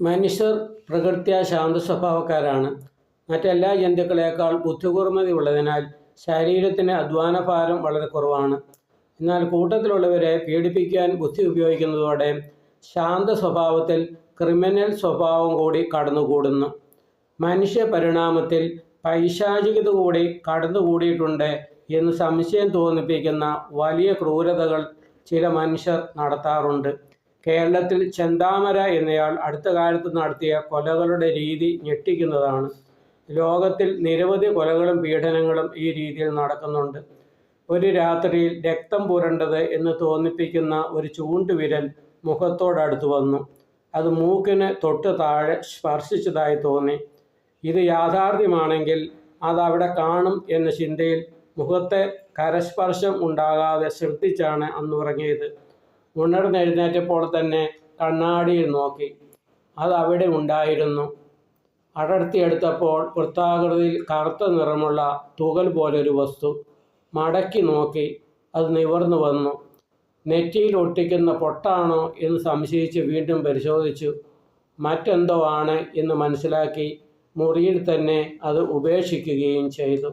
മനുഷ്യർ പ്രകൃത്യാ ശാന്ത സ്വഭാവക്കാരാണ്. മറ്റെല്ലാ ജന്തുക്കളേക്കാൾ ബുദ്ധികൂർമ്മതയുള്ളതിനാൽ ശരീരത്തിന് അധ്വാനഭാരം വളരെ കുറവാണ്. എന്നാൽ കൂട്ടത്തിലുള്ളവരെ പീഡിപ്പിക്കാൻ ബുദ്ധി ഉപയോഗിക്കുന്നതോടെ ശാന്ത സ്വഭാവത്തിൽ ക്രിമിനൽ സ്വഭാവം കൂടി കടന്നുകൂടുന്നു. മനുഷ്യ പരിണാമത്തിൽ പൈശാചികത കൂടി കടന്നുകൂടിയിട്ടുണ്ട് എന്ന് സംശയം തോന്നിപ്പിക്കുന്ന വലിയ ക്രൂരതകൾ ചില മനുഷ്യർ നടത്താറുണ്ട്. കേരളത്തിൽ ചെന്താമര എന്നയാൾ അടുത്ത കാലത്ത് നടത്തിയ കൊലകളുടെ രീതി ഞെട്ടിക്കുന്നതാണ്. ലോകത്തിൽ നിരവധി കൊലകളും പീഡനങ്ങളും ഈ രീതിയിൽ നടക്കുന്നുണ്ട്. ഒരു രാത്രിയിൽ രക്തം പുരണ്ടത് എന്ന് തോന്നിപ്പിക്കുന്ന ഒരു ചൂണ്ടുവിരൽ മുഖത്തോടടുത്ത് വന്നു. അത് മൂക്കിന് തൊട്ട് താഴെ സ്പർശിച്ചതായി തോന്നി. ഇത് യാഥാർത്ഥ്യമാണെങ്കിൽ അത് അവിടെ കാണും എന്ന ചിന്തയിൽ മുഖത്തെ കരസ്പർശം ഉണ്ടാകാതെ ശ്രദ്ധിച്ചാണ് അന്ന് ഉണർന്നെഴുന്നേറ്റപ്പോൾ തന്നെ കണ്ണാടിയിൽ നോക്കി. അത് അവിടെ ഉണ്ടായിരുന്നു. അടർത്തിയെടുത്തപ്പോൾ വൃത്താകൃതിയിൽ കറുത്ത നിറമുള്ള തുകൽ പോലൊരു വസ്തു. മടക്കി നോക്കി അത് നിവർന്നു വന്നു. നെറ്റിയിൽ ഒട്ടിക്കുന്ന പൊട്ടാണോ എന്ന് സംശയിച്ച് വീണ്ടും പരിശോധിച്ചു. മറ്റെന്തോ ആണ് എന്ന് മനസ്സിലാക്കി മുറിയിൽ തന്നെ അത് ഉപേക്ഷിക്കുകയും ചെയ്തു.